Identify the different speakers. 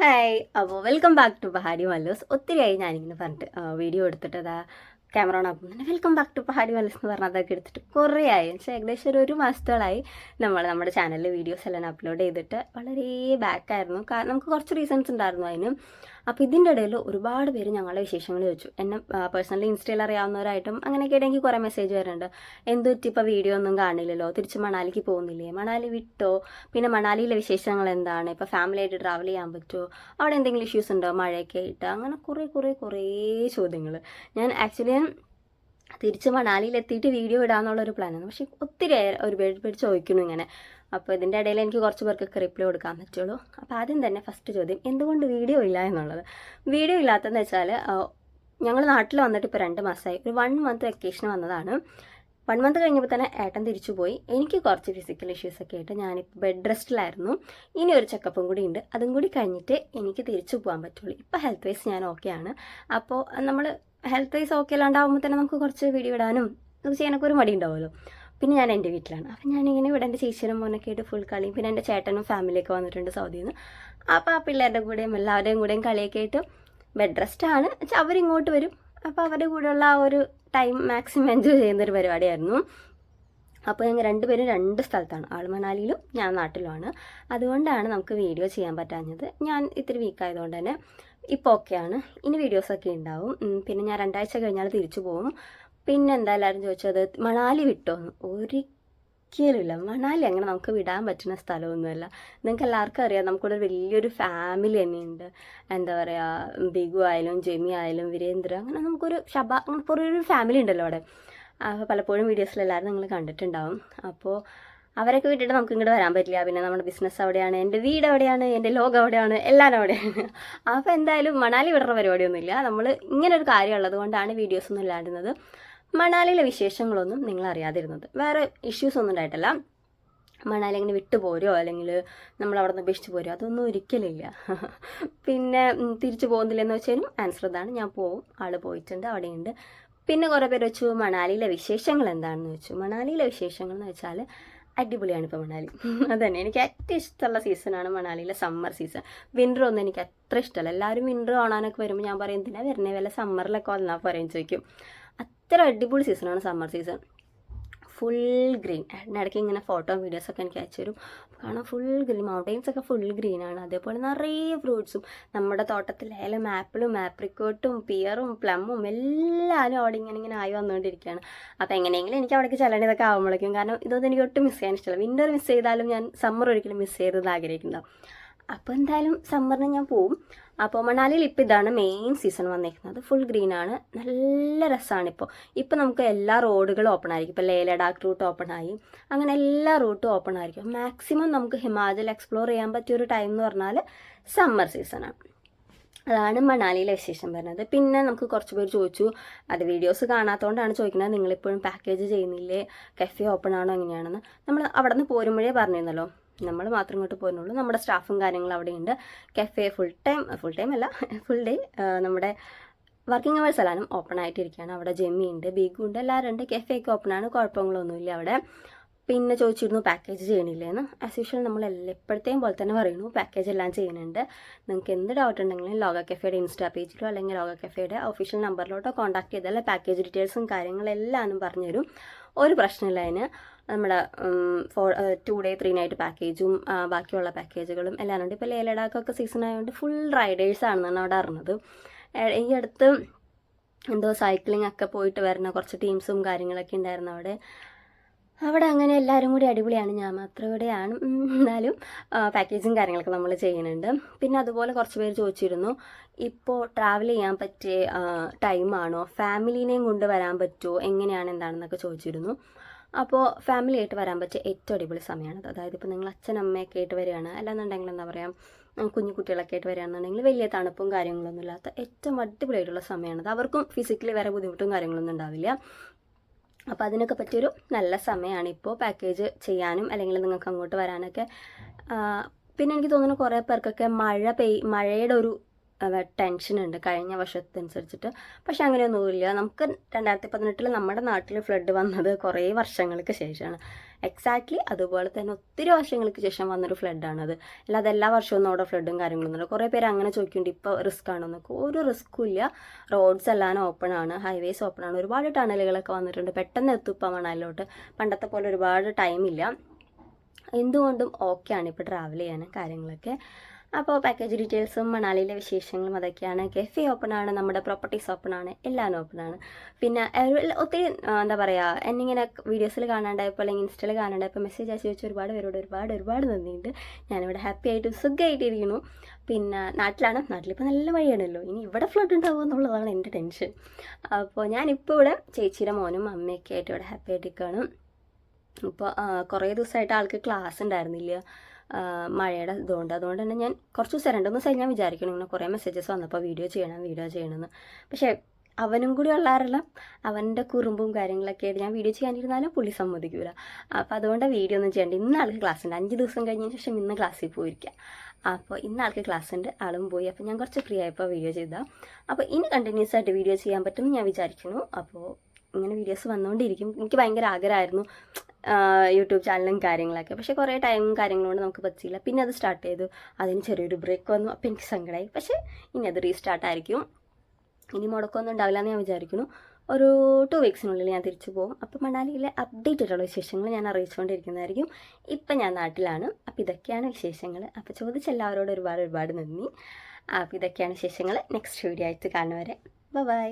Speaker 1: Hi അപ്പോൾ welcome back to Pahadi Mallus ഒത്തിരി ആയി ഞാനിങ്ങനെ പറഞ്ഞിട്ട് വീഡിയോ എടുത്തിട്ട് അതാ ക്യാമറ ഓൺ ആക്കുമ്പോൾ welcome back to Pahadi Mallus എന്ന് പറഞ്ഞാൽ അതൊക്കെ എടുത്തിട്ട് കുറേ ആയി. പക്ഷേ ഏകദേശം ഒരു ഒരു മാസത്തോളായി നമ്മൾ നമ്മുടെ ചാനലിൽ വീഡിയോസ് എല്ലാം അപ്ലോഡ് ചെയ്തിട്ട് വളരെ ബാക്കായിരുന്നു കാരണം നമുക്ക് കുറച്ച് റീസൺസ് ഉണ്ടായിരുന്നു അതിന്. അപ്പോൾ ഇതിന്റെ ഇടയിൽ ഒരുപാട് പേര് ഞങ്ങളുടെ വിശേഷങ്ങൾ ചോദിച്ചു. എന്നെ പേഴ്സണലി ഇൻസ്റ്റയിൽ അറിയാവുന്നവരായിട്ടും അങ്ങനെയൊക്കെ ഇടയ്ക്ക് കുറേ മെസ്സേജ് വരുന്നുണ്ട് എന്ത് പറ്റി ഇപ്പോൾ വീഡിയോ ഒന്നും കാണില്ലല്ലോ? തിരിച്ച് മണാലിക്ക് പോകുന്നില്ലേ? മണാലി വിട്ടോ? പിന്നെ മണാലിയിലെ വിശേഷങ്ങൾ എന്താണ്? ഇപ്പോൾ ഫാമിലി ആയിട്ട് ട്രാവൽ ചെയ്യാൻ പറ്റുമോ അവിടെ എന്തെങ്കിലും ഇഷ്യൂസ് ഉണ്ടോ? മഴയൊക്കെ ആയിട്ട്? അങ്ങനെ കുറേ കുറേ കുറേ ചോദ്യങ്ങൾ ഞാൻ ആക്ച്വലി ഞാൻ തിരിച്ച് മണാലിയിൽ എത്തിയിട്ട് വീഡിയോ ഇടാന്നുള്ളൊരു പ്ലാനാണ് പക്ഷേ ഒത്തിരി ഒരു പേര് പേര് ചോദിക്കുന്നു ഇങ്ങനെ. അപ്പോൾ ഇതിന്റെ ഇടയിൽ എനിക്ക് കുറച്ച് പേർക്കൊക്കെ റിപ്ലൈ കൊടുക്കാൻ പറ്റുള്ളൂ. അപ്പോൾ ആദ്യം തന്നെ ഫസ്റ്റ് ചോദ്യം എന്തുകൊണ്ട് വീഡിയോ ഇല്ല എന്നുള്ളത്. വീഡിയോ ഇല്ലാത്തതെന്ന് വെച്ചാൽ ഞങ്ങൾ നാട്ടിൽ വന്നിട്ട് ഇപ്പോൾ രണ്ട് മാസമായി ഒരു വൺ മന്ത് വെക്കേഷൻ വന്നതാണ്. വൺ മന്ത് കഴിഞ്ഞപ്പോൾ തന്നെ ഏട്ടൻ തിരിച്ചു പോയി. എനിക്ക് കുറച്ച് ഫിസിക്കൽ ഇഷ്യൂസൊക്കെ ആയിട്ട് ഞാനിപ്പോൾ ബെഡ് റെസ്റ്റിലായിരുന്നു ഇനി ഒരു ചെക്കപ്പും കൂടി ഉണ്ട്. അതും കൂടി കഴിഞ്ഞിട്ട് എനിക്ക് തിരിച്ചു പോകാൻ പറ്റുള്ളൂ. ഇപ്പോൾ ഹെൽത്ത് വൈസ് ഞാൻ ഓക്കെയാണ് അപ്പോൾ നമ്മൾ ഹെൽത്ത് വൈസ് ഓക്കെ അല്ലാണ്ടാവുമ്പോൾ തന്നെ നമുക്ക് കുറച്ച് വീഡിയോ ഇടാനും നമുക്ക് ചെയ്യാനൊക്കെ ഒരു മടി ഉണ്ടാവുമല്ലോ. പിന്നെ ഞാൻ എന്റെ വീട്ടിലാണ്. അപ്പം ഞാനിങ്ങനെ ഇവിടെ എന്റെ ചേച്ചിയുടെ മോനൊക്കെ ആയിട്ട് ഫുൾ കളിയും പിന്നെ എന്റെ ചേട്ടനും ഫാമിലിയൊക്കെ വന്നിട്ടുണ്ട് സൗദിയിൽ നിന്ന്. അപ്പോൾ ആ പിള്ളേരുടെ കൂടെയും എല്ലാവരുടെയും കൂടെയും കളിയൊക്കെ ആയിട്ട് ബെഡ് റെസ്റ്റ് ആണ്. വെച്ചാൽ അവരിങ്ങോട്ട് വരും. അപ്പോൾ അവരുടെ കൂടെയുള്ള ആ ഒരു ടൈം മാക്സിമം എൻജോയ് ചെയ്യുന്ന ഒരു പരിപാടിയായിരുന്നു. അപ്പോൾ ഞങ്ങൾ രണ്ടുപേരും രണ്ട് സ്ഥലത്താണ്. ആൾ മണാലിയിലും ഞാൻ നാട്ടിലുമാണ്. അതുകൊണ്ടാണ് നമുക്ക് വീഡിയോ ചെയ്യാൻ പറ്റാഞ്ഞത്. ഞാൻ ഇത്തിരി വീക്കായതുകൊണ്ട് തന്നെ ഇപ്പോൾ ഓക്കെയാണ് ഇനി വീഡിയോസൊക്കെ ഉണ്ടാവും. പിന്നെ ഞാൻ രണ്ടാഴ്ച കഴിഞ്ഞാൽ തിരിച്ചു പോകും. പിന്നെ എന്താ എല്ലാവരും ചോദിച്ചത്? മണാലി വിട്ടോന്ന്. ഒരിക്കലുമില്ല. മണാലി അങ്ങനെ നമുക്ക് വിടാൻ പറ്റുന്ന സ്ഥലമൊന്നുമല്ല. നിങ്ങൾക്ക് എല്ലാവർക്കും അറിയാം നമുക്കിവിടെ വലിയൊരു ഫാമിലി തന്നെയുണ്ട്. എന്താ പറയുക ബിഗു ആയാലും ജെമി ആയാലും വീരേന്ദ്ര അങ്ങനെ നമുക്കൊരു ഷബ അങ്ങനെ കുറേ ഒരു ഫാമിലി ഉണ്ടല്ലോ അവിടെ. അപ്പോൾ പലപ്പോഴും വീഡിയോസിലെല്ലാവരും നിങ്ങൾ കണ്ടിട്ടുണ്ടാവും. അപ്പോൾ അവരൊക്കെ വിട്ടിട്ട് നമുക്ക് ഇങ്ങോട്ട് വരാൻ പറ്റില്ല. പിന്നെ നമ്മുടെ ബിസിനസ് അവിടെയാണ് എന്റെ വീട് അവിടെയാണ് എന്റെ ലോകം അവിടെയാണ് എല്ലാം അവിടെയാണ്. അപ്പോൾ എന്തായാലും മണാലി വിടുന്ന പരിപാടിയൊന്നുമില്ല. നമ്മൾ ഇങ്ങനെ ഒരു കാര്യം ഉള്ളത് കൊണ്ടാണ് വീഡിയോസ് ഒന്നും ഇല്ലാണ്ടുന്നത് മണാലിയിലെ വിശേഷങ്ങളൊന്നും നിങ്ങൾ അറിയാതിരുന്നത്. വേറെ ഇഷ്യൂസ് ഒന്നും ഉണ്ടായിട്ടല്ല. മണാലി അങ്ങനെ വിട്ടുപോരോ അല്ലെങ്കിൽ നമ്മൾ അവിടെ നിന്ന് ഉപേക്ഷിച്ച് പോരോ അതൊന്നും ഒരിക്കലില്ല. പിന്നെ തിരിച്ചു പോകുന്നില്ലെന്ന് വെച്ചാലും ആൻസർ ഇതാണ്. ഞാൻ പോവും ആൾ പോയിട്ടുണ്ട് അവിടെയുണ്ട്. പിന്നെ കുറേ പേര് വെച്ചു മണാലിയിലെ വിശേഷങ്ങൾ എന്താണെന്ന് വെച്ചു. മണാലിയിലെ വിശേഷങ്ങൾ എന്ന് വെച്ചാൽ അടിപൊളിയാണ് ഇപ്പോൾ മണാലി. അതന്നെ. എനിക്ക് ഏറ്റവും ഇഷ്ടമുള്ള സീസണാണ് മണാലിയിലെ സമ്മർ സീസൺ വിന്റർ ഒന്നും എനിക്ക് അത്ര ഇഷ്ടമല്ല. എല്ലാവരും വിന്റർ കാണാനൊക്കെ വരുമ്പോൾ ഞാൻ പറയും എന്തിനാ വരണേ വല്ല സമ്മറിലൊക്കെ വന്നാൽ പറയും ചോദിക്കും. അത്ര അടിപൊളി സീസണാണ് സമ്മർ സീസൺ ഫുൾ ഗ്രീൻ ഇടയ്ക്ക് ഇങ്ങനെ ഫോട്ടോ വീഡിയോസൊക്കെ എനിക്ക് അയച്ചു തരും. കാണാൻ ഫുൾ ഗ്രീൻ മൗണ്ടെയിൻസ് ഒക്കെ ഫുൾ ഗ്രീൻ ആണ്. അതേപോലെ നിറയെ ഫ്രൂട്ട്സും നമ്മുടെ തോട്ടത്തിലായാലും ആപ്പിളും ആപ്രിക്കോട്ടും പിയറും പ്ലമ്മും എല്ലാവരും അവിടെ ഇങ്ങനെ ഇങ്ങനെ ആയി വന്നുകൊണ്ടിരിക്കുകയാണ്. അപ്പോൾ എങ്ങനെയെങ്കിലും എനിക്ക് അവിടേക്ക് ചെല്ലണം ഇതൊക്കെ ആകുമ്പോഴേക്കും കാരണം ഇതൊന്നും എനിക്ക് ഒട്ടും മിസ് ചെയ്യാൻ ഇഷ്ടമല്ല. വിന്റർ മിസ് ചെയ്താലും ഞാൻ സമ്മർ ഒരിക്കലും മിസ് ചെയ്തത് ആഗ്രഹിക്കുന്നുണ്ടാവും അപ്പോൾ എന്തായാലും സമ്മറിന് ഞാൻ പോവും. അപ്പോൾ മണാലിയിൽ ഇപ്പോൾ ഇതാണ് മെയിൻ സീസൺ വന്നിരിക്കുന്നത് ഫുൾ ഗ്രീൻ ആണ്. നല്ല രസമാണ് ഇപ്പോൾ ഇപ്പോൾ നമുക്ക് എല്ലാ റോഡുകളും ഓപ്പൺ ആയിരിക്കും. ഇപ്പോൾ ലേ ലഡാക്ക് റൂട്ട് ഓപ്പൺ ആയി. അങ്ങനെ എല്ലാ റൂട്ടും ഓപ്പൺ ആയിരിക്കും. മാക്സിമം നമുക്ക് ഹിമാചൽ എക്സ്പ്ലോർ ചെയ്യാൻ പറ്റിയ ഒരു ടൈം എന്ന് പറഞ്ഞാൽ സമ്മർ സീസണാണ് അതാണ് മണാലിയിലെ വിശേഷം വരുന്നത്. പിന്നെ നമുക്ക് കുറച്ച് പേര് ചോദിച്ചു. അത് വീഡിയോസ് കാണാത്തതുകൊണ്ടാണ് ചോദിക്കുന്നത്. നിങ്ങളിപ്പോഴും പാക്കേജ് ചെയ്യുന്നില്ലേ? കഫേ ഓപ്പൺ ആണോ എങ്ങനെയാണെന്ന്. നമ്മൾ അവിടെ നിന്ന് പോരുമ്പോഴേ പറഞ്ഞിരുന്നല്ലോ. നമ്മൾ മാത്രം ഇങ്ങോട്ട് പോരുന്നുള്ളൂ. നമ്മുടെ സ്റ്റാഫും കാര്യങ്ങളും അവിടെയുണ്ട്. Cafe full time full time അല്ല ഫുൾ ഡേ നമ്മുടെ വർക്കിംഗ് അവേഴ്സ് എല്ലാവരും ഓപ്പൺ ആയിട്ടിരിക്കുകയാണ്. അവിടെ ജെമ്മി ഉണ്ട് ബീഗു ഉണ്ട് എല്ലാവരും ഉണ്ട്. കഫേ ഒക്കെ ഓപ്പൺ ആണ് കുഴപ്പങ്ങളൊന്നുമില്ല അവിടെ. പിന്നെ ചോദിച്ചിരുന്നു പാക്കേജ് ചെയ്യണില്ലേന്ന്. ആസ് യൂഷ്വൽ നമ്മൾ എപ്പോഴത്തെയും പോലെ തന്നെ പറയുന്നു പാക്കേജ് എല്ലാം ചെയ്യുന്നുണ്ട്. നിങ്ങൾക്ക് എന്ത് ഡൗട്ട് ഉണ്ടെങ്കിലും ലോക കഫേയുടെ ഇൻസ്റ്റാ പേജിലോ അല്ലെങ്കിൽ ലോക കഫേയുടെ ഒഫീഷ്യൽ നമ്പറിലോട്ടോ കോൺടാക്ട് ചെയ്താൽ പാക്കേജ് ഡീറ്റെയിൽസും കാര്യങ്ങളെല്ലാം പറഞ്ഞുതരും. ഒരു പ്രശ്നമില്ല അതിന്. നമ്മുടെ four two day three night പാക്കേജും ബാക്കിയുള്ള പാക്കേജുകളും എല്ലാം ഉണ്ട് ഇപ്പോൾ ലേ ലഡാക്കൊക്കെ സീസൺ ആയതുകൊണ്ട് ഫുൾ റൈഡേഴ്സ് ആണെന്നാണ് അവിടെ അറിഞ്ഞത്. ഈ അടുത്ത് എന്തോ സൈക്ലിംഗ് ഒക്കെ പോയിട്ട് വരുന്ന കുറച്ച് ടീംസും കാര്യങ്ങളൊക്കെ ഉണ്ടായിരുന്നു അവിടെ. അവിടെ അങ്ങനെ എല്ലാവരും കൂടി അടിപൊളിയാണ്. ഞാൻ മാത്രം ഇവിടെയാണ്. എന്നാലും പാക്കേജും കാര്യങ്ങളൊക്കെ നമ്മൾ ചെയ്യുന്നുണ്ട്. പിന്നെ അതുപോലെ കുറച്ച് പേര് ചോദിച്ചിരുന്നു ഇപ്പോൾ ട്രാവൽ ചെയ്യാൻ പറ്റിയ ടൈമാണോ ഫാമിലീനെയും കൊണ്ട് വരാൻ പറ്റുമോ എങ്ങനെയാണ്? എന്താണെന്നൊക്കെ ചോദിച്ചിരുന്നു. അപ്പോൾ ഫാമിലി ആയിട്ട് വരാൻ പറ്റിയ ഏറ്റവും അടിപൊളി സമയമാണത് അതായത് ഇപ്പോൾ നിങ്ങൾ അച്ഛൻ അമ്മയൊക്കെ ആയിട്ട് വരികയാണ്. അല്ലാന്നുണ്ടെങ്കിൽ എന്താ പറയുക കുഞ്ഞു കുട്ടികളൊക്കെ ആയിട്ട് വരികയാണെന്നുണ്ടെങ്കിൽ വലിയ തണുപ്പും കാര്യങ്ങളൊന്നും ഇല്ലാത്ത ഏറ്റവും അടിപൊളിയായിട്ടുള്ള സമയമാണത് അവർക്കും ഫിസിക്കലി വേറെ ബുദ്ധിമുട്ടും കാര്യങ്ങളൊന്നും ഉണ്ടാവില്ല. അപ്പോൾ അതിനൊക്കെ പറ്റിയൊരു നല്ല സമയമാണ് ഇപ്പോൾ പാക്കേജ് ചെയ്യാനും അല്ലെങ്കിൽ നിങ്ങൾക്ക് അങ്ങോട്ട് വരാനൊക്കെ. പിന്നെ എനിക്ക് തോന്നുന്നു കുറേ പേർക്കൊക്കെ മഴ പെയ് മഴയുടെ ഒരു ടെൻഷനുണ്ട് കഴിഞ്ഞ വർഷത്തനുസരിച്ചിട്ട്. പക്ഷെ അങ്ങനെയൊന്നുമില്ല. നമുക്ക് രണ്ടായിരത്തി പതിനെട്ടിൽ നമ്മുടെ നാട്ടിൽ ഫ്ലഡ് വന്നത് കുറേ വർഷങ്ങൾക്ക് ശേഷമാണ്. എക്സാക്ട്ലി അതുപോലെ തന്നെ ഒത്തിരി വർഷങ്ങൾക്ക് ശേഷം വന്നൊരു ഫ്ലഡാണത്. അല്ലാതെ എല്ലാ വർഷവും അവിടെ ഫ്ലഡും കാര്യങ്ങളൊന്നും കുറേ പേര് അങ്ങനെ ചോദിക്കുന്നുണ്ട് ഇപ്പോൾ റിസ്ക് ആണോ എന്നൊക്കെ ഒരു റിസ്ക്കും ഇല്ല. റോഡ്സ് എല്ലാം ഓപ്പൺ ആണ് ഹൈവേസ് ഓപ്പൺ ആണ്. ഒരുപാട് ടണലുകളൊക്കെ വന്നിട്ടുണ്ട്. പെട്ടെന്ന് എത്തും ഇപ്പം മണാലിലോട്ട്. പണ്ടത്തെ പോലെ ഒരുപാട് ടൈമില്ല എന്തുകൊണ്ടും ഓക്കെയാണ് ഇപ്പോൾ ട്രാവൽ ചെയ്യാനും കാര്യങ്ങളൊക്കെ. അപ്പോൾ പാക്കേജ് ഡീറ്റെയിൽസും മണാലിയിലെ വിശേഷങ്ങളും അതൊക്കെയാണ്. കെഫെ ഓപ്പൺ ആണ് നമ്മുടെ പ്രോപ്പർട്ടീസ് ഓപ്പൺ ആണ് എല്ലാം ഓപ്പൺ ആണ്. പിന്നെ ഒത്തിരി എന്താ പറയുക എന്നിങ്ങനെ വീഡിയോസിൽ കാണാണ്ടായപ്പോൾ അല്ലെങ്കിൽ ഇൻസ്റ്റയിൽ കാണാണ്ടായപ്പോൾ മെസ്സേജ് അയച്ചു വെച്ച് ഒരുപാട് പേരോട് ഒരുപാട് ഒരുപാട് നന്ദിയുണ്ട്. ഞാനിവിടെ ഹാപ്പി ആയിട്ടും സുഖമായിട്ടിരിക്കുന്നു പിന്നെ നാട്ടിലാണ്. നാട്ടിലിപ്പോൾ നല്ല മഴയാണല്ലോ. ഇനി ഇവിടെ ഫ്ലഡ് ഉണ്ടാവുക എന്നുള്ളതാണ് എന്റെ ടെൻഷൻ അപ്പോൾ ഞാനിപ്പോൾ ഇവിടെ ചേച്ചിയുടെ മോനും അമ്മയൊക്കെ ആയിട്ട് ഇവിടെ ഹാപ്പി ആയിട്ടിരിക്കുകയാണ്. ഇപ്പോൾ കുറേ ദിവസമായിട്ട് ആൾക്ക് ക്ലാസ് ഉണ്ടായിരുന്നില്ല. മഴയുടെ ഇതുകൊണ്ട്. അതുകൊണ്ട് തന്നെ ഞാൻ കുറച്ച് ദിവസം രണ്ട് മൂന്ന് ദിവസമായി ഞാൻ വിചാരിക്കണം ഇങ്ങനെ കുറേ മെസ്സേജസ് വന്നപ്പോൾ വീഡിയോ ചെയ്യണം വീഡിയോ ചെയ്യണമെന്ന് പക്ഷേ അവനും കൂടി ഉള്ളാറില്ല അവന്റെ കുറുമ്പും കാര്യങ്ങളൊക്കെ ആയിട്ട് ഞാൻ വീഡിയോ ചെയ്യാനിരുന്നാലും പുള്ളി സമ്മതിക്കില്ല അപ്പോൾ അതുകൊണ്ട് വീഡിയോ ഒന്നും ചെയ്യണ്ട. ഇന്ന് ആൾക്ക് ക്ലാസ് ഉണ്ട്. അഞ്ച് ദിവസം കഴിഞ്ഞതിന് ശേഷം ഇന്ന് ക്ലാസ്സിൽ പോയിരിക്കുക അപ്പോൾ ഇന്ന് ആൾക്ക് ക്ലാസ് ഉണ്ട്. ആളും പോയി. അപ്പോൾ ഞാൻ കുറച്ച് ഫ്രീ ആയപ്പോൾ വീഡിയോ ചെയ്താൽ അപ്പോൾ ഇനി കണ്ടിന്യൂസ് ആയിട്ട് വീഡിയോ ചെയ്യാൻ പറ്റുമെന്ന് ഞാൻ വിചാരിക്കുന്നു. അപ്പോൾ ഇങ്ങനെ വീഡിയോസ് വന്നുകൊണ്ടിരിക്കും എനിക്ക് ഭയങ്കര ആഗ്രഹമായിരുന്നു യൂട്യൂബ് ചാനലും കാര്യങ്ങളൊക്കെ. പക്ഷേ കുറേ ടൈമും കാര്യങ്ങളും കൊണ്ട് നമുക്ക് പറ്റിയില്ല. പിന്നെ അത് സ്റ്റാർട്ട് ചെയ്തു. അതിന് ചെറിയൊരു ബ്രേക്ക് വന്നു. അപ്പോൾ എനിക്ക് സങ്കടമായി പക്ഷേ ഇനി അത് റീസ്റ്റാർട്ട് ആയിരിക്കും. ഇനി മുടക്കമൊന്നും ഉണ്ടാവില്ല എന്ന് ഞാൻ വിചാരിക്കുന്നു. ഒരു ടു വീക്സിനുള്ളിൽ ഞാൻ തിരിച്ചു പോകും. അപ്പോൾ മണാലിയിലെ അപ്ഡേറ്റ് ആയിട്ടുള്ള വിശേഷങ്ങൾ ഞാൻ അറിയിച്ചുകൊണ്ടിരിക്കുന്നതായിരിക്കും. ഇപ്പം ഞാൻ നാട്ടിലാണ്. അപ്പോൾ ഇതൊക്കെയാണ് വിശേഷങ്ങൾ. അപ്പോൾ ചോദിച്ച എല്ലാവരോടും ഒരുപാട് ഒരുപാട് നന്ദി. അപ്പോൾ ഇതൊക്കെയാണ് വിശേഷങ്ങൾ. നെക്സ്റ്റ് വീഡിയോ ആയിട്ട് കാണുന്നവരെ. ബൈ